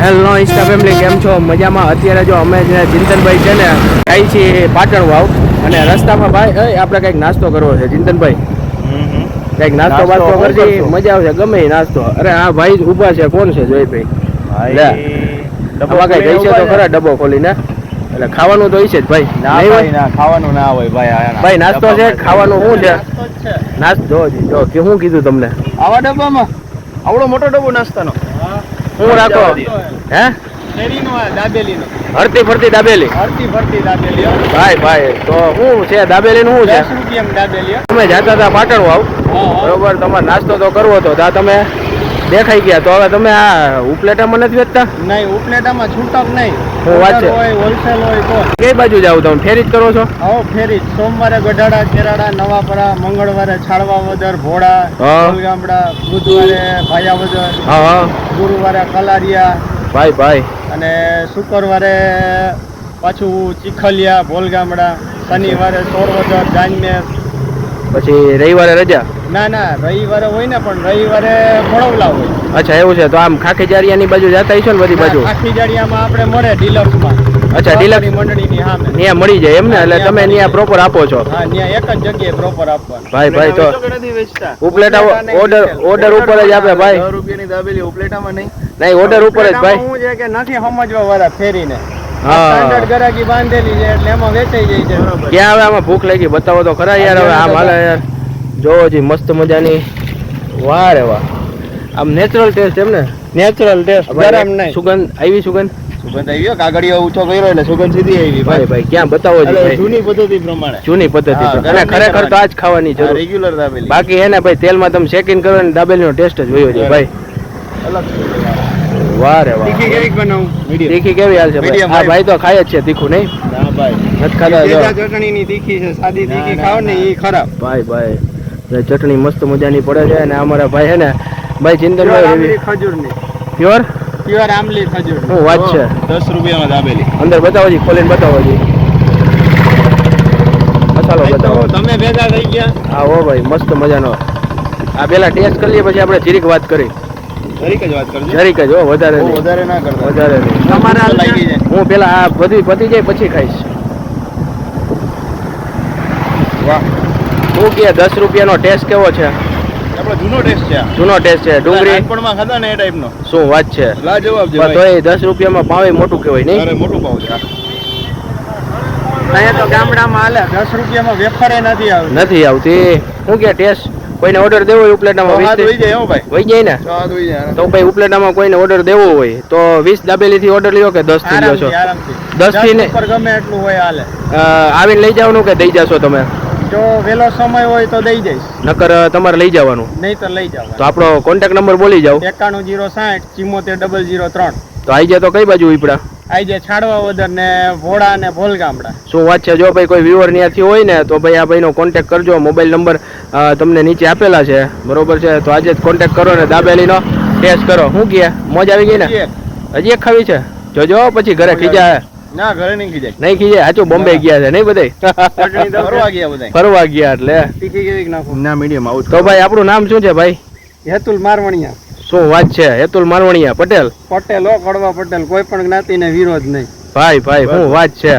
Hello Insta family કેમ છો? મજામાં? અત્યારે જો અમે જે ચિંતનભાઈ છે ને આવી છીએ પાટણ વાવ અને રસ્તામાં ભાઈ એ આપણે કંઈક નાસ્તો કરવો છે ચિંતનભાઈ. કંઈક નાસ્તો બાસ્તો કરજે મજા આવશે ગમે નાસ્તો. અરે આ ભાઈ ઊભા ઊભા છે કોણ છે જોઈ ભાઈ આમાં કઈ ગઈ છે તો ખરા ડબ્બો ખોલીને એટલે ખાવાનું તો છે જ ભાઈ. ના હોય? ખાવાનું ના હોય ભાઈ ભાઈ નાસ્તો છે ખાવાનું શું છે? નાસ્તો જ છે. નાસ્તો જો જો કે શું કીધું તમને? આવા ડબ્બામાં? આવડો મોટો ડબ્બો નાસ્તાનો. શું રાખો? હે? હરતી ફરતી દાબેલી. હરતી ફરતી દાબેલી ભાઈ ભાઈ તો શું છે દાબેલી નું શું છે હો. તમે જતા હતા પાટણ આવ. હા, હા. બરોબર તમારે નાસ્તો તો કરવો હતો તો આ તમે? દેખાઈ ગયા. તો હવે તમે આ ઉપલેટામાં નથી વેચતા? નહીં ઉપલેટામાં છૂટક નહીં. છે. હોય હોલસેલ હોય તો. કઈ બાજુ જાવ તમે? ફેરી જ કરો છો? હા ફેરી સોમવારે ગઢાડા કેરાડા નવાપરા મંગળવારે છાળવાવદર ભોળા ગામડા બુધવારે ભાયાવદર ગુરુવારે કલારિયા ભાઈ ભાઈ. અને શુક્રવારે પાછું ચીખલિયા ભોલગામડા શનિવારે સોરવદર જાનમેર પછી રવિવારે રજા? ના ના રવિવારે હોય ને પણ રવિવારે ફળવલા હોય. અચ્છા એવું છે. તો આમ ખાખી જારિયાની બાજુ જતા છો ને બધી બાજુ? ખાખી જારિયામાં આપણે મળે ડીલક્સમાં. અચ્છા, deluxe. મંડળીની સામે. ત્યાં મળી જાય એમ ને? એટલે તમે ત્યાં પ્રોપર આપો છો. હા ત્યાં એક જ જગ્યાએ પ્રોપર આપવાનું. ભાઈ ભાઈ તો ઉપલેટા ઓર્ડર ઓર્ડર ઉપર જ આપે ભાઈ. રૂપિયાની દાબેલી ઉપલેટામાં નહીં. નહીં ઓર્ડર ઉપર જ ભાઈ. શું છે કે નથી સમજવા વાળા ફેરીને. હા. સ્ટાન્ડર્ડ ગરાકી બાંધેલી છે એટલે એમાં વેચાઈ જાય છે. બરોબર. ક્યાં હવે આમાં ભૂખ લાગી બતાવો તો ખરા યાર હવે આમ હાલે યાર. જોવો જી મસ્ત મજાની. વાહ રે વાહ. આમ નેચરલ ટેસ્ટ એમ ને? નેચરલ ટેસ્ટ ગરમ નહીં. સુગંધ આવી સુગંધ? સુગંધ આવી કાગળિયો ઊંચો કર્યો એટલે સુગંધ સીધી આવી ભાઈ. ભાઈ ક્યાં? બતાવો જી જૂની પદ્ધતિ પ્રમાણે. જૂની પદ્ધતિ છે. અને ખરેખર તો. આ જ ખાવાની જરૂર. રેગ્યુલર દાબેલી. બાકી એને ભાઈ તેલમાં તમે શેકિંગ કરો ને દાબેલીનો ટેસ્ટ જ હોય છે ભાઈ. અલગ વાહ રે વાહ. તીખી કેવી બનાવું? મીડિયમ. તીખી કેવી હાલ છે ભાઈ? આ ભાઈ. ભાઈ તો ખાય જ છે તીખું નહીં? ના ભાઈ. નથી ખાતા જો. તેજા ચટણીની તીખી છે સાદી તીખી ખાવ ને એ ખરાબ. ભાઈ ભાઈ. ચટણી મસ્ત મજાની પડે છે અને અમારા ભાઈ હે ને ભાઈ આંબલી ખજૂરની. પ્યોર પ્યોર આમલી ખજૂર હું વાત છે? દસ રૂપિયામાં દાબેલી અંદર બતાવો જી ખોલીને બતાવો જી. મસાલો બતાવો. તમે ભેગા થઈ ગયા? હા હો ભાઈ મસ્ત મજાનો. આ પેલા ટેસ્ટ કરી લઈએ પછી આપણે જીરીક વાત કરી. તરીકે જ વાત કરજો. જરીક જ હો વધારે નહીં. વધારે ના કરતા. વધારે નહીં. તમારે હું પેલા આ બધી પતી જાય પછી ખાઈશ. વાહ. શું કે દસ રૂપિયાનો ટેસ્ટ કેવો છે? આપણો જૂનો ટેસ્ટ છે જૂનો ટેસ્ટ છે ડુંગળી? નાનપણમાં ખાધા ને એ ટાઈપનો. શું વાત છે? લાજવાબ છે ભાઈ. તોય દસ રૂપિયામાં ભાવે મોટું કહેવાય નહીં. અરે મોટું પાવ છે આ. અહીંયા તો ગામડામાં હાલે. દસ રૂપિયામાં વેફરે નથી આવતી. નથી આવતી. શું કે ટેસ્ટ કોઈને ઓર્ડર દેવો હોય ઉપલેટામાં વીસ વહી જાય ને? તો ભાઈ ઉપલેટામાં કોઈને ઓર્ડર દેવો હોય તો વીસ દાબેલી થી ઓર્ડર લ્યો કે દસથી લ્યો છો દસથી ને- ગમે એટલું હોય હાલે. આવીને લઈ જવાનું કે દઈ જશો તમે? જો વેલો સમય હોય તો દઈ જઈશ. નકર તમારે લઈ જવાનું. નહીં તો લઈ તો આપણો કોન્ટેક્ટ નંબર બોલી જાવ એકાણું જીરો સાઠ ચિમોતેર ડબલ જીરો ત્રણ. તો આવી જાય તો કઈ બાજુ ઉપડા આઈ જાય છાડવા વદર ને ભોળા ને ભોલગામડા શું વાત છે? જો ભાઈ કોઈ વ્યુઅર ત્યાંથી હોય ને તો ભાઈ આ ભાઈનો કોન્ટેક્ટ કરજો. મોબાઈલ નંબર તમને નીચે આપેલા છે. બરોબર છે? તો આજે જ કોન્ટેક્ટ કરો ને દાબેલીનો ટેસ્ટ કરો. શું કહે મોજ આવી ગઈ ને? હજી એક. ખાવી છે? જોજો પછી ઘરે ખીજા. ના ઘરે નહીં ખીજાય. નહીં ખીજાય? સાચું બોમ્બે ગયા છે નહીં બધે ફરવા ગયા બધા ફરવા ગયા એટલે. ના મીડિયમ આવું તો ભાઈ આપણું નામ શું છે ભાઈ? હેતુલ મારવણિયા. શું વાત છે? હેતુલ માલવણિયા પટેલ? પટેલ હો કડવા પટેલ. કોઈ પણ જ્ઞાતિને વિરોધ નહીં. ભાઈ ભાઈ શું વાત છે?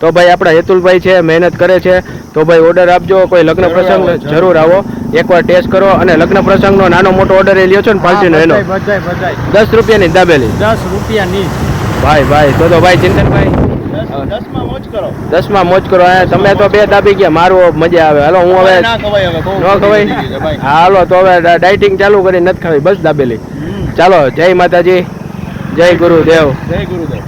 તો ભાઈ આપણા હેતુલભાઈ છે મહેનત કરે છે. તો ભાઈ ઓર્ડર આપજો. કોઈ લગ્ન પ્રસંગ જરૂર. આવો. એકવાર ટેસ્ટ કરો અને લગ્ન પ્રસંગનો નાનો મોટો ઓર્ડર એ લ્યો છો ને પાલટીનો એનો. બધાય બધાય. દસ રૂપિયાની દાબેલી. દસ રૂપિયાની. ભાઈ ભાઈ તો તો ભાઈ ચિંતનભાઈ. દસમાં મોજ કરો. તમે તો બે દાબી ગયા. મારું મજા આવે. હાલો હું હવે ના ખવાય હાલો તો હવે ડાયટિંગ ચાલુ કરી નથી ખાવી. બસ દાબેલી. ચાલો જય માતાજી. જય ગુરુદેવ. જય ગુરુદેવ.